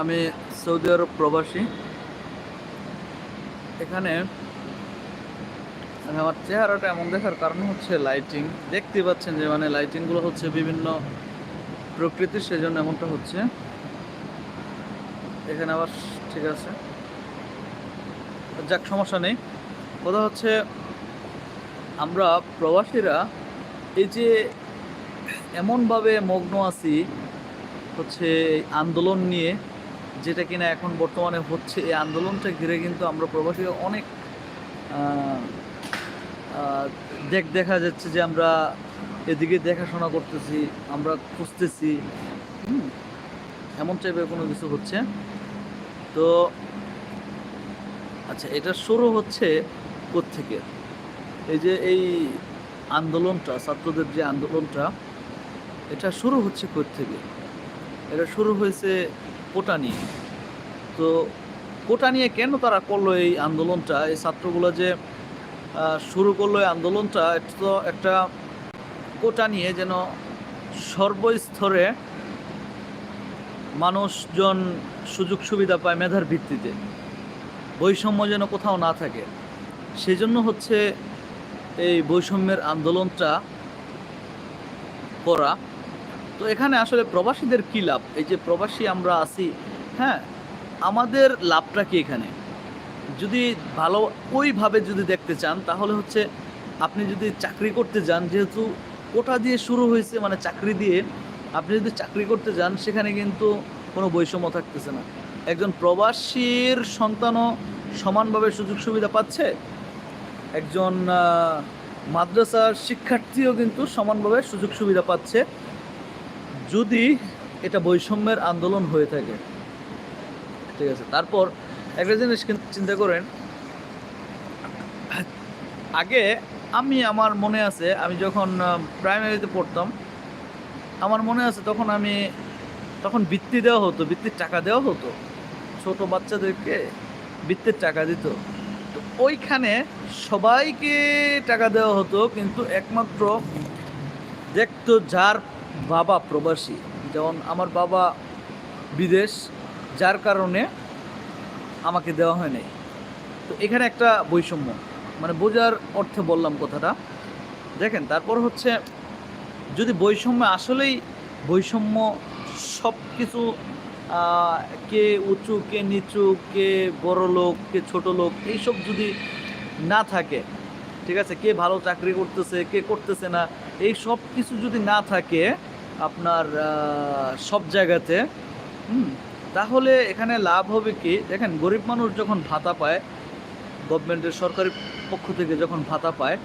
আমি সৌদি আরব প্রবাসী। এখানে মানে আমার চেহারাটা এমন দেখার কারণ হচ্ছে লাইটিং দেখতে পাচ্ছেন যে মানে লাইটিংগুলো হচ্ছে বিভিন্ন প্রকৃতির সেজন্য এমনটা হচ্ছে। এখানে আবার ঠিক আছে। যাক, সমস্যা নেই। কথা হচ্ছে আমরা প্রবাসীরা এই যে এমনভাবে মগ্ন আছি, হচ্ছে আন্দোলন নিয়ে যেটা কিনা এখন বর্তমানে হচ্ছে এই আন্দোলনটা ঘিরে কিন্তু আমরা প্রবাসী অনেক দেখ, দেখা যাচ্ছে যে আমরা এদিকে দেখাশোনা করতেছি, আমরা খুঁজতেছি। এমন টাইপের কোনো কিছু হচ্ছে। তো আচ্ছা এটা শুরু হচ্ছে থেকে এই যে এই আন্দোলনটা, ছাত্রদের যে আন্দোলনটা, এটা শুরু হচ্ছে থেকে এটা শুরু হয়েছে কোটা নিয়ে। তো কোটা নিয়ে কেন তারা করল এই আন্দোলনটা? এই ছাত্রগুলো যে শুরু করল এই আন্দোলনটা তো একটা কোটা নিয়ে যেন সর্বস্তরে মানুষজন সুযোগ সুবিধা পায় মেধার ভিত্তিতে। বৈষম্য যেন কোথাও না থাকে। সেজন্য হচ্ছে এই বৈষম্যের আন্দোলনটা করা তো এখানে আসলে প্রবাসীদের কী লাভ? এই যে প্রবাসী আমরা আছি হ্যাঁ আমাদের লাভটা কি এখানে? যদি ভালো ওইভাবে যদি দেখতে চান, তাহলে হচ্ছে আপনি যদি চাকরি করতে যান, যেহেতু কোটা দিয়ে শুরু হয়েছে মানে চাকরি দিয়ে আপনি যদি চাকরি করতে যান, সেখানে কিন্তু কোনো বৈষম্য থাকতেছে না। একজন প্রবাসীর সন্তানও সমানভাবে সুযোগ সুবিধা পাচ্ছে, একজন মাদ্রাসার শিক্ষার্থীও কিন্তু সমানভাবে সুযোগ সুবিধা পাচ্ছে। যদি এটা বৈষম্যের আন্দোলন হয়ে থাকে, ঠিক আছে? তারপর একটা জিনিস চিন্তা করেন, আগে আমি আমার মনে আছে, আমি যখন প্রাইমারিতে পড়তাম, আমার মনে আছে তখন আমি, তখন বৃত্তি দেওয়া হতো বৃত্তির টাকা দেওয়া হতো। ছোট বাচ্চাদেরকে বৃত্তির টাকা দিত। তো ওইখানে সবাইকে টাকা দেওয়া হতো, কিন্তু একমাত্র দেখতো যার বাবা প্রবাসী। যেমন আমার বাবা বিদেশ, যার কারণে আমাকে দেওয়া হয় নাই তো এখানে একটা বৈষম্য। মানে বোঝার অর্থে বললাম কথাটা। দেখেন, তারপর হচ্ছে যদি বৈষম্য, আসলেই বৈষম্য সব কিছু কে উঁচু, কে নিচু, কে বড় লোক, কে ছোট লোক, এইসব যদি না থাকে, ঠিক আছে, কে ভালো চাকরি করতেছে, কে করতেছে না এই সব কিছু যদি না থাকে আপনার সব জায়গাতে হুম, তাহলে এখানে লাভ হবে কি? দেখেন গরিব মানুষ যখন ভাতা পায় গভর্নমেন্টের সরকারি পক্ষ থেকে যখন ভাতা পায়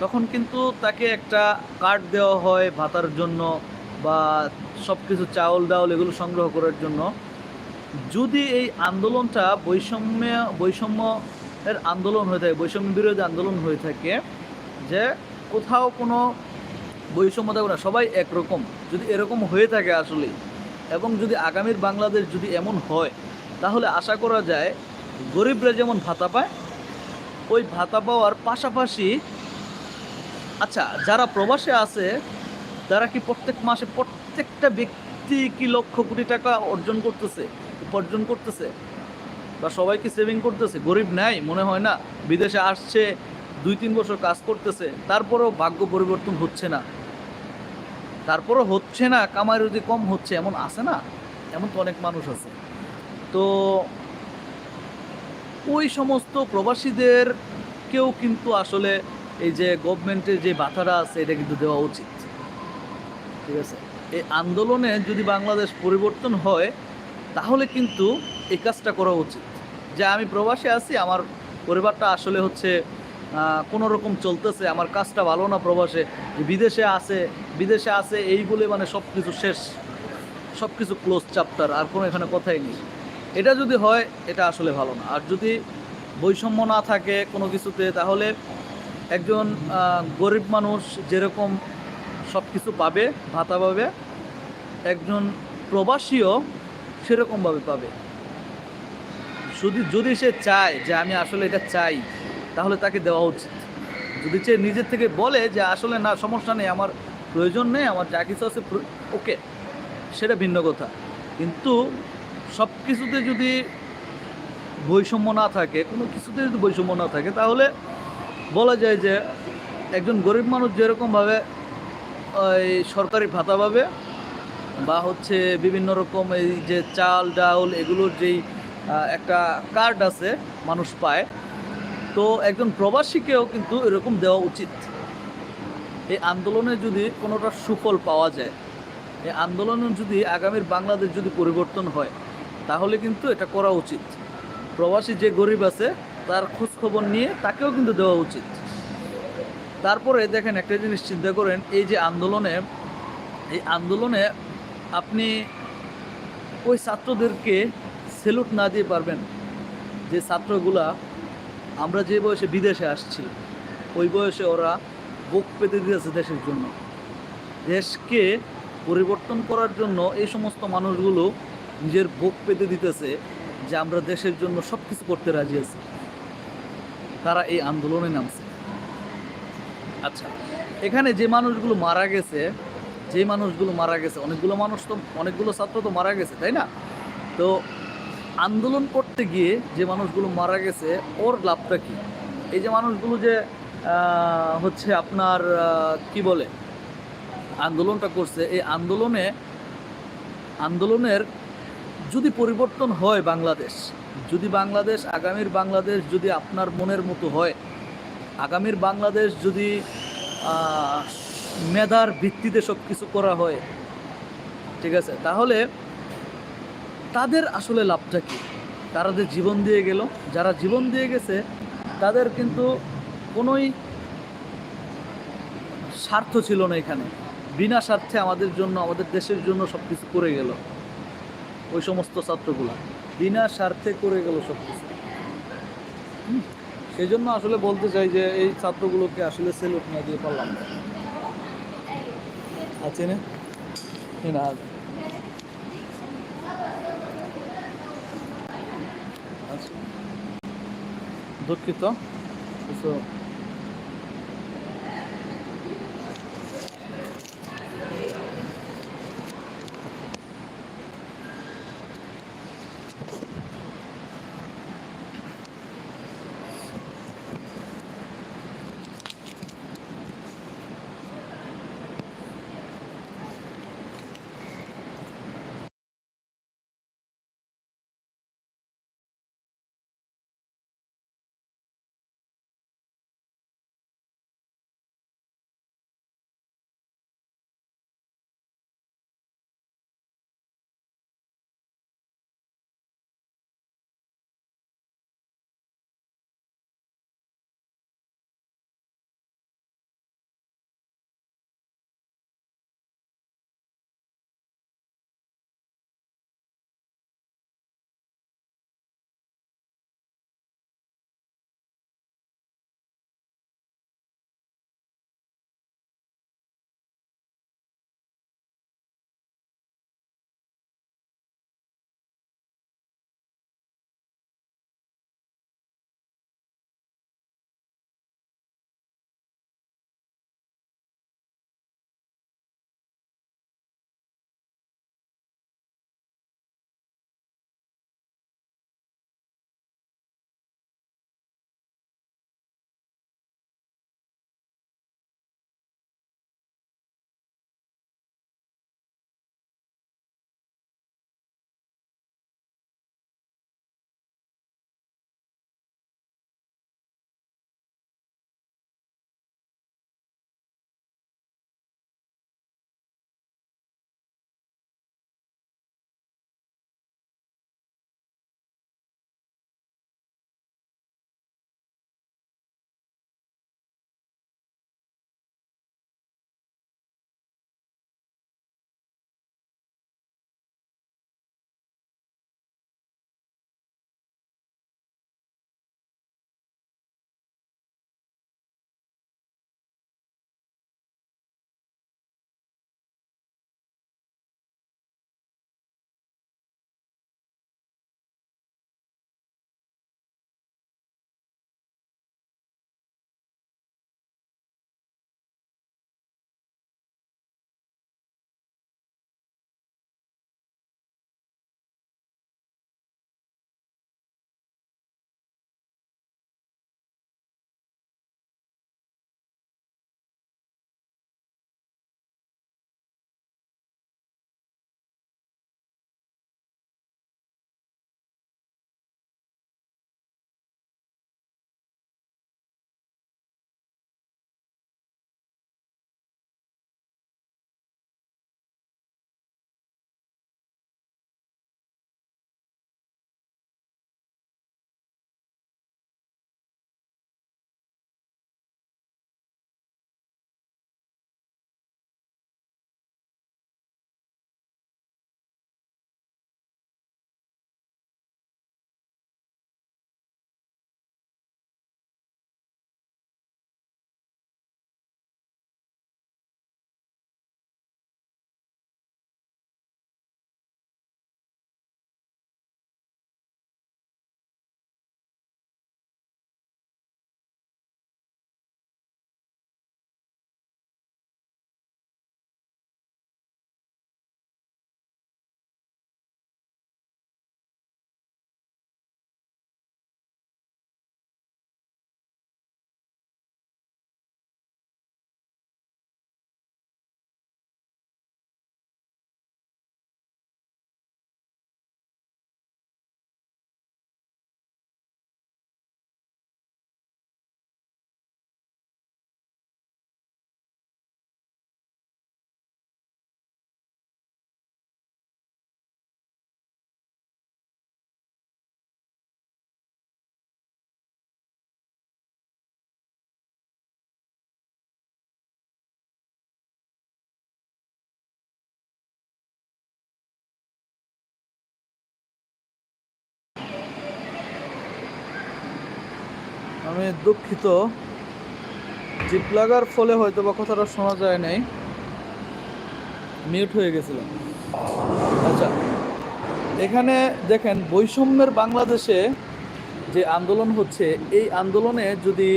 তখন কিন্তু তাকে একটা কার্ড দেওয়া হয় ভাতার জন্য বা সব কিছু চাউল ডাউল এগুলো সংগ্রহ করার জন্য। যদি এই আন্দোলনটা বৈষম্য বৈষম্য এর আন্দোলন হয়ে থাকে বৈষম্য বিরোধী আন্দোলন হয়ে থাকে যে কোথাও কোনো বৈষম্য থাকবে না সবাই একরকম। যদি এরকম হয়ে থাকে আসলে, এবং যদি আগামীর বাংলাদেশ যদি এমন হয়, তাহলে আশা করা যায় গরিবরা যেমন ভাতা পায়, ওই ভাতা পাওয়ার পাশাপাশি আচ্ছা যারা প্রবাসে আছে, তারা কি প্রত্যেক মাসে প্রত্যেকটা ব্যক্তি কি লক্ষ কোটি টাকা অর্জন করতেছে, উপার্জন করতেছে? বা সবাই কি সেভিং করতেছে? গরিব নাই, মনে হয় না। বিদেশে আসছে, দুই তিন বছর কাজ করতেছে, তারপরেও ভাগ্য পরিবর্তন হচ্ছে না। তারপরও হচ্ছে না, কামাই রুজি কম হচ্ছে, এমন আছে না? এমন তো অনেক মানুষ আছে। তো ওই সমস্ত প্রবাসীদের কেউ কিন্তু আসলে এই যে গভর্নমেন্টের যে বাধাটা আছে, এটা কিন্তু দেওয়া উচিত। ঠিক আছে? এই আন্দোলনে যদি বাংলাদেশ পরিবর্তন হয়, তাহলে কিন্তু এই কাজটা করা উচিত। যে আমি প্রবাসে আছি, আমার পরিবারটা আসলে হচ্ছে কোনো রকম চলতেছে, আমার কাজটা ভালো না প্রবাসে বিদেশে আছে বিদেশে আছে এই বলে মানে সব কিছু শেষ সব কিছু ক্লোজ চ্যাপ্টার আর কোনো এখানে কথাই নেই। এটা যদি হয়, এটা আসলে ভালো না। আর যদি বৈষম্য না থাকে কোনো কিছুতে, তাহলে একজন গরিব মানুষ যেরকম সব কিছু পাবে, ভাতা পাবে, একজন প্রবাসীও সেরকমভাবে পাবে। শুধু, যদি সে চায় যে আমি আসলে এটা চাই তাহলে তাকে দেওয়া উচিত। যদি সে নিজের থেকে বলে যে, আসলে না, সমস্যা নেই, আমার প্রয়োজন নেই, আমার যা কিছু আছে ওকে, সেটা ভিন্ন কথা। কিন্তু সব কিছুতে যদি বৈষম্য না থাকে, কোনো কিছুতে যদি বৈষম্য না থাকে, তাহলে বলা যায় যে, একজন গরিব মানুষ যেরকমভাবে ওই সরকারি ভাতা পাবে বা হচ্ছে বিভিন্ন রকম এই যে চাল ডাল এগুলোর যেই একটা কার্ড আছে মানুষ পায় তো একজন প্রবাসীকেও কিন্তু এরকম দেওয়া উচিত। এই আন্দোলনে যদি কোনোটা সুফল পাওয়া যায়, এই আন্দোলনে যদি আগামীর বাংলাদেশ যদি পরিবর্তন হয়, তাহলে কিন্তু এটা করা উচিত। প্রবাসী যে গরিব আছে, তার খোঁজ খবর নিয়ে তাকেও কিন্তু দেওয়া উচিত। তারপরে দেখেন একটা জিনিস চিন্তা করেন, এই যে আন্দোলনে, এই আন্দোলনে আপনি ওই ছাত্রদেরকে সেলুট না দিয়ে পারবেন। যে ছাত্রগুলা আমরা যে বয়সে বিদেশে আসছি, ওই বয়সে ওরা বুক পেতে দিয়েছে দেশের জন্য। দেশকে পরিবর্তন করার জন্য এই সমস্ত মানুষগুলো নিজের বুক পেতে দিতেছে যে আমরা দেশের জন্য সব কিছু করতে রাজি আছি। তারা এই আন্দোলনে নামছে। আচ্ছা এখানে যে মানুষগুলো মারা গেছে, যে মানুষগুলো মারা গেছে, অনেকগুলো মানুষ তো, অনেকগুলো ছাত্র তো মারা গেছে, তাই না? তো আন্দোলন করতে গিয়ে যে মানুষগুলো মারা গেছে, ওর লাভটা কি? এই যে মানুষগুলো যে হচ্ছে আপনার কি বলে? আন্দোলনটা করছে, এই আন্দোলনে, আন্দোলনের যদি পরিবর্তন হয় বাংলাদেশ, যদি বাংলাদেশ, আগামীর বাংলাদেশ যদি আপনার মনের মতো হয়, আগামীর বাংলাদেশ যদি মেধার ভিত্তিতে সব কিছু করা হয়, ঠিক আছে? তাহলে তাদের আসলে লাভটা কি? তারা যে জীবন দিয়ে গেল, যারা জীবন দিয়ে গেছে, তাদের কিন্তু কোনোই স্বার্থ ছিল না এখানে। বিনা স্বার্থে আমাদের জন্য, আমাদের দেশের জন্য সব কিছু করে গেল। ওই সমস্ত ছাত্রগুলো। বিনা স্বার্থে করে গেল সব কিছু সেই জন্য আসলে বলতে চাই যে, এই ছাত্রগুলোকে আসলে সেলুট না দিয়ে পারলাম না। আছে না? না দুঃখিত। কিছু আমি দুঃখিত। জিপ লাগার ফলে হয়তো বা কথাটা শোনা যায় নাই। মিউট হয়ে গেছিল আচ্ছা এখানে দেখেন বৈষম্যের বাংলাদেশে যে আন্দোলন হচ্ছে, এই আন্দোলনে যদি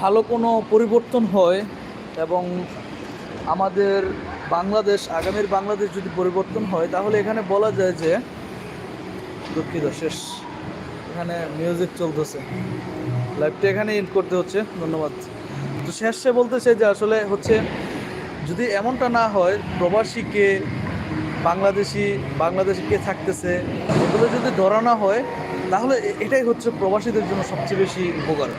ভালো কোনো পরিবর্তন হয় এবং আমাদের বাংলাদেশ, আগামীর বাংলাদেশ যদি পরিবর্তন হয়, তাহলে এখানে বলা যায় যে, দুঃখিত, শেষ। এখানে মিউজিক চলতেছে। লাইভটা এখানে এন্ড করতে হচ্ছে। ধন্যবাদ। তো শেষে বলতেছে যে আসলে হচ্ছে, যদি এমনটা না হয় প্রবাসীকে বাংলাদেশি বাংলাদেশি কে থাকতেছে এগুলো যদি ধরা না হয়, তাহলে এটাই হচ্ছে প্রবাসীদের জন্য সবচেয়ে বেশি উপকার।